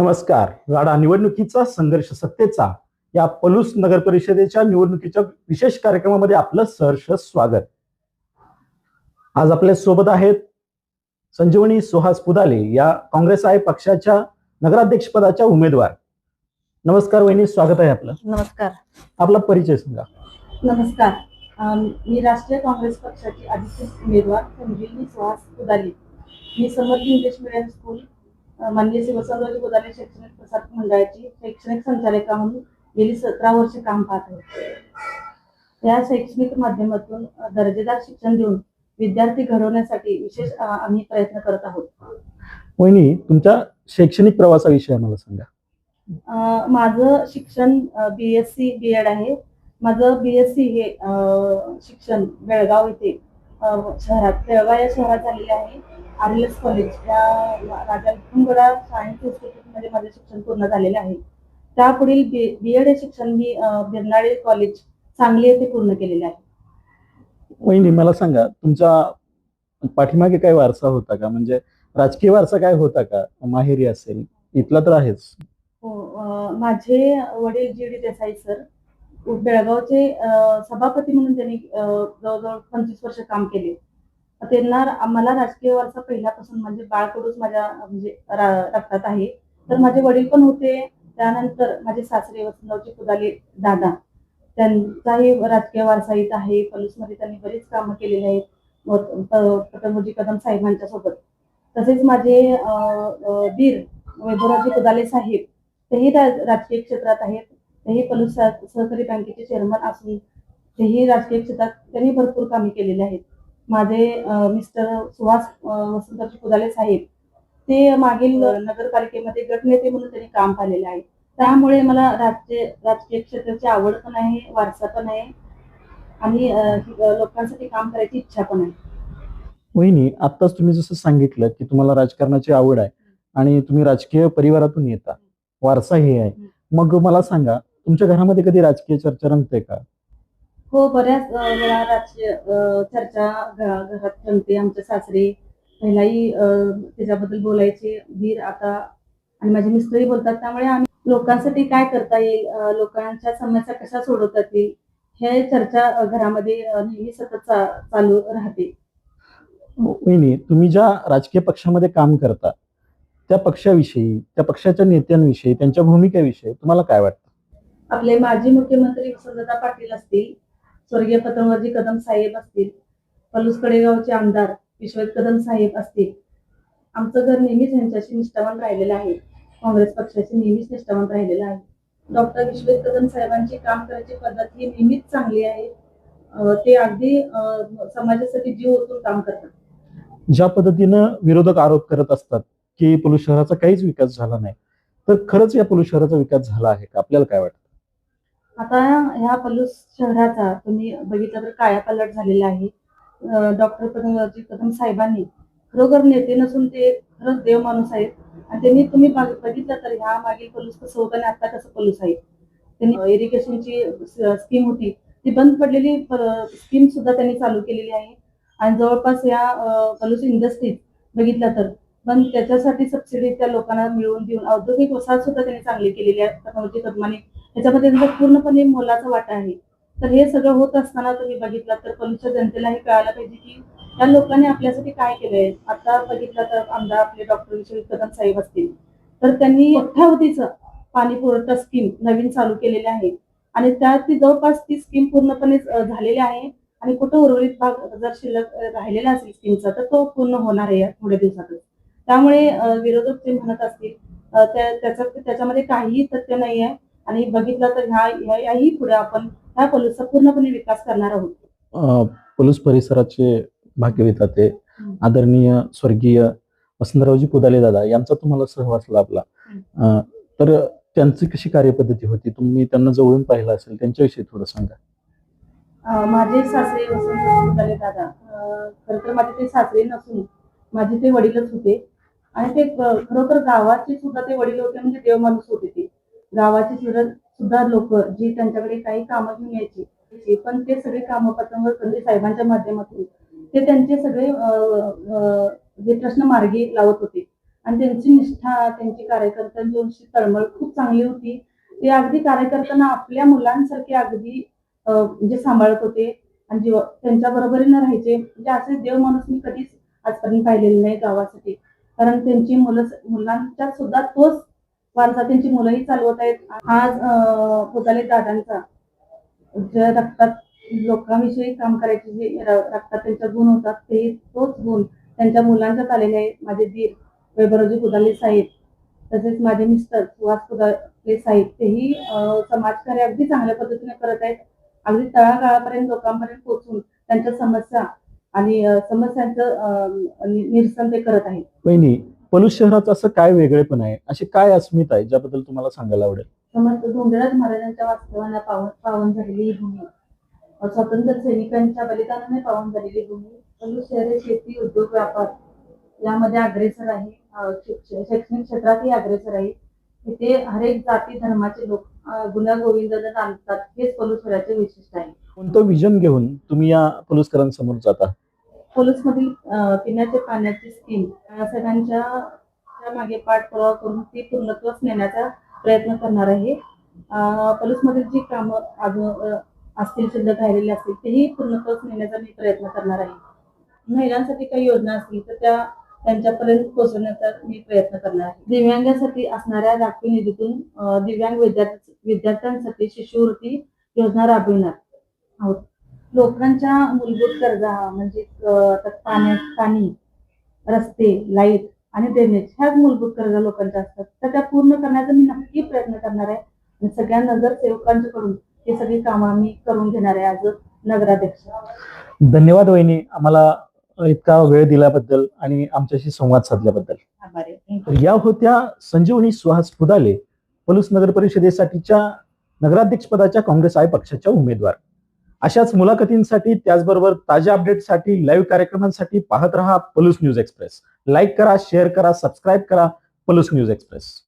नमस्कार. राडा निवडणुकीचा संघर्ष सत्तेचा या पलूस नगर परिषदेच्या निवडणुकीच्या विशेष कार्यक्रमामध्ये आपलं सहर्ष स्वागत. आज आपल्यासोबत आहेत संजीवनी सुहास पुदाले या काँग्रेस आहे पक्षाच्या नगराध्यक्ष पदाच्या उमेदवार. नमस्कार वहिनी स्वागत आहे आपलं. नमस्कार. आपला परिचय सांगा. नमस्कार. मी राष्ट्रीय काँग्रेस पक्षाची अधिकृत उमेदवार संजीवनी सुहास पुदाली. मी समर्थी इंग्लिश मिडियम स्कूल माननीय श्री वसंतरावजी पुदाले शैक्षणिक प्रसारक मंडळाची शैक्षणिक संचालिका म्हणून गेली सतरा वर्ष काम पाहत आहे. या शैक्षणिक माध्यमातून दर्जेदार शिक्षण देऊन विद्यार्थी घडवण्यासाठी विशेष आम्ही प्रयत्न करत आहोत. वहिनी तुमच्या शैक्षणिक प्रवासाविषयी मला सांगा. माझं शिक्षण B S C B Ed आहे. माझं बी एस सी हे शिक्षण बेळगाव येथे शहरात बेळगाव या शहरात झालेले आहे. आर एल एस कॉलेज या राजा लक्ष्मणगडा सायन्स इन्स्टिट्यूटमध्ये माझं शिक्षण पूर्ण झालेलं आहे. त्यापुढील बी एड हे शिक्षण मी बिरनाळे कॉलेज सांगली येथे पूर्ण केलेले आहे. वहिनी मला सांगा तुमच्या पाठीमागे काय वारसा होता का? म्हणजे राजकीय वारसा काय होता का? माहेरी असेल इथला तर आहेच. हो माझे वडील जी डी देसाई सर बेळगावचे सभापती म्हणून त्यांनी जवळजवळ पंचवीस वर्ष काम केले. त्यांना मला राजकीय वारसा पहिल्यापासून म्हणजे बाळकडूच माझ्या म्हणजे रक्तात आहे. तर माझे वडील पण होते. त्यानंतर माझे सासरे वसंतरावचे पुदाले दादा. त्यांचाही राजकीय वारसा इथं आहे. पलूसमध्ये त्यांनी बरीच कामं केलेली आहेत. व- कदम साहेबांच्या सोबत. तसेच माझे अ, अ, दीर साहेब तेही राजकीय क्षेत्रात आहेत. तेही पलूस सह- सहकारी बँकेचे चेअरमन असून तेही राजकीय क्षेत्रात त्यांनी भरपूर कामे केलेली आहेत. माझे मिस्टर सुहास अ, वसंतरावजी पुदाले साहेब ते मागील नगरपालिकेमध्ये गटनेते म्हणून त्यांनी काम पाहिलेले आहे. त्यामुळे मला राजकीय राजकीय क्षेत्राची आवड पण आहे वारसा पण आहे आणि लोकांसाठी काम करायची इच्छा पण आहे. वहिनी आत्ताच तुम्ही जसं सांगितलं की तुम्हाला राजकारणाची आवड आहे आणि तुम्ही राजकीय परिवारातून येता. वारसा हे आहे. मग मला सांगा तुमच्या घरामध्ये कधी राजकीय चर्चा रंगते का? हो बऱ्याच वेळा राजकीय चर्चा घरात रंगते. आमच्या सासरे पहिलाही त्याच्याबद्दल बोलायचे. धीर आता आणि माझे मिस्टरही बोलतात. त्यामुळे आम्ही लोकांसाठी काय करता येईल? लोकांच्या समस्या कशा सोडवता येतील? हे चर्चा घरामध्ये नेहमी सतत चालू राहते. वहिनी तुम्ही ज्या राजकीय पक्षामध्ये काम करता त्या पक्षाविषयी त्या पक्षाच्या नेत्यांविषयी त्यांच्या भूमिकेविषयी तुम्हाला काय वाटतं? आपले माजी मुख्यमंत्री वसंतदा पाटील असतील स्वर्गीय पतंगजी कदम साहेब असतील पलूस कडेगावचे आमदार विश्वजित कदम साहेब असतील. आमचं घर नेहमीच यांच्याशी निष्ठावान राहिलेलं आहे. काँग्रेस पक्षाशी नेहमीच निष्ठावान राहिलेलं आहे. डॉक्टर विश्वजित कदम साहेबांची काम करायची पद्धत ही नेहमीच चांगली आहे. ते अगदी समाजासाठी जीव ओतून काम करतात. ज्या पद्धतीनं विरोधक आरोप करत असतात की पलूस शहराचा काहीच विकास झाला नाही तर खरंच या पलूस शहराचा विकास झाला आहे का? आपल्याला काय वाटतं? आता ह्या पलूस शहराचा तुम्ही बघितलं तर काया पलट झालेला आहे. डॉक्टर प्रथमजी कदम साहेबांनी खरोखर नेते नसून ते खरंच देव माणूस आहेत. आणि त्यांनी तुम्ही बघितलं तर ह्या मागील पलूस कसं होतं आणि आता कसं पलूस आहे. त्यांनी इरिगेशनची स्कीम होती. ती बंद पडलेली स्कीम सुद्धा त्यांनी चालू केलेली आहे. आणि जवळपास या पलूस इंडस्ट्रीज बघितलं तर पण त्याच्यासाठी सबसिडी त्या लोकांना मिळवून देऊन औद्योगिक वसाहत सुद्धा त्यांनी चांगली केलेली आहे. पतंगरावजी कदमाने त्याच्यामध्ये त्यांचा पूर्णपणे मोलाचा वाटा आहे. तर हे सगळं होत असताना तुम्ही बघितलं तर पलूसच्या जनतेलाही कळायला पाहिजे की त्या लोकांनी आपल्यासाठी काय केलंय. आता बघितलं तर आमदार आपले डॉक्टर विश्वजित कदम साहेब असतील. तर त्यांनी कोट्यावधीचं पाणी पुरवठा स्कीम नवीन चालू केलेली आहे. आणि त्यात ती जवळपास ती स्कीम पूर्णपणे झालेली आहे. आणि कुठं उर्वरित भाग जर शिल्लक राहिलेला असेल स्कीमचा तर तो पूर्ण होणार आहे या थोड्या दिवसातच. त्यामुळे विरोधक जे म्हणत असतील त्याच्यामध्ये काहीही तथ्य नाही आहे आणि बघितलं तर ह्या याही पुढे आपण ह्या पॉलिसीचा पूर्णपणे विकास करणार आहोत. पलूस परिसराचे भाग्यविधाते. आदरणीय स्वर्गीय वसंतरावजी पुदाले दादा यांचा तुम्हाला सहवास लाभला. तर त्यांची कशी कार्यपद्धती होती? तुम्ही त्यांना जवळून पाहिलं असेल त्यांच्याविषयी थोडं सांगा. माझे सासरे वसंत झाले दादा. खर तर माझे ते सासरे नसून माझे ते वडीलच होते. आणि ते खरोखर गावाचे सुद्धा ते वडील होते म्हणजे देव माणूस होते ते. गावाचे सुद्धा सुद्धा लोक जी त्यांच्याकडे काही कामं घेऊन यायची ते पण ते सगळे कामं पतंग संजय साहेबांच्या माध्यमातून ते त्यांचे सगळे जे प्रश्न मार्गी लावत होते. आणि त्यांची निष्ठा त्यांची कार्यकर्त्यांची तळमळ खूप चांगली होती. ते अगदी कार्यकर्त्यांना आपल्या मुलांसारखे अगदी म्हणजे सांभाळत होते. आणि त्यांच्या बरोबरीनं राहायचे म्हणजे असे देव माणूस मी कधीच आजपर्यंत पाहिलेली नाही गावासाठी. कारण त्यांची मुलं मुलांच्या सुद्धा तोच वारसा त्यांची मुलंही चालवत आहेत. आज अ, दादांचा. ज्या रक्तात लोकांविषयी काम करायचे जे रक्तात त्यांच्या गुण होतात ते तोच गुण त्यांच्या मुलांच्यात आलेले आहेत माझे दीर वैभवराजी कुदाले साहेब तसेच माझे मिस्टर सुहास पुदाले साहेब तेही समाजकार्य अगदी चांगल्या पद्धतीने करत आहेत. अगदी तळागाळापर्यंत लोकांपर्यंत पोहोचून त्यांच्या समस्या आणि समस्यांचं निरसन ते करत आहेत. वहिनी पलूस शहराचं असं काय वेगळेपण आहे? अशी काय अस्मिता आहे ज्याबद्दल तुम्हाला सांगायला आवडेल? समर्थ धोंडराज महाराजांच्या वास्तवांना पावन पावन झालेली ही भूमी. स्वातंत्र्य सैनिकांच्या बलिदानाने पावन झालेली भूमी. पलूस शहरे शेती उद्योग व्यापार यामध्ये अग्रेसर आहे. शैक्षणिक क्षेत्रातही अग्रेसर आहे. इथे हरेक जाती धर्माचे लोक अ, गुण्यागोविंदाने नांदतात हेच पलूस शहराचे वैशिष्ट्य आहे. कोणतं विजन घेऊन तुम्ही या पलुसकरांसमोर जाता? पोलीसमधील मधील पिण्याच्या पाण्याची स्कीम सगळ्यांच्या मागे पाठपुरावा करून ती पूर्णत्वास नेण्याचा प्रयत्न करणार आहे. अ, पोलीसमधील जी कामं अजून असतील शिल्लक राहिलेली असतील तेही पूर्णत्वास नेण्याचा मी प्रयत्न करणार आहे. महिलांसाठी काही योजना असतील तर त्या त्यांच्यापर्यंत पोहोचवण्याचा मी प्रयत्न करणार आहे. दिव्यांगासाठी असणाऱ्या राखीव निधीतून दिव्यांग विद्यार्थी विद्यार्थ्यांसाठी शिष्यवृत्ती योजना राबविणार आहोत. लोकांच्या मूलभूत गरजा म्हणजे पाण्या पाणी रस्ते लाइट आणि ड्रेनेज ह्याच मूलभूत गरजा लोकांच्या असतात. तर त्या पूर्ण करण्याचा मी नक्की प्रयत्न करणार आहे. आणि सगळ्या नगरसेवकांच्याकडून हे सगळी कामं आम्ही करून घेणार आहे आज नगराध्यक्ष. धन्यवाद वहिनी. आम्हाला इतका वेळ दिल्याबद्दल आणि आमच्याशी संवाद साधल्याबद्दल. या होत्या संजीवनी सुहास फुदाले पलूस नगर परिषदेसाठीच्या नगराध्यक्ष पदाच्या काँग्रेस आय पक्षाच्या उमेदवार. अशाच मुलाखतींसाठी त्याचबरोबर ताज्या अपडेटसाठी लाईव्ह कार्यक्रमांसाठी पाहत रहा पलूस न्यूज एक्सप्रेस. लाईक करा शेअर करा सबस्क्राईब करा पलूस न्यूज एक्सप्रेस.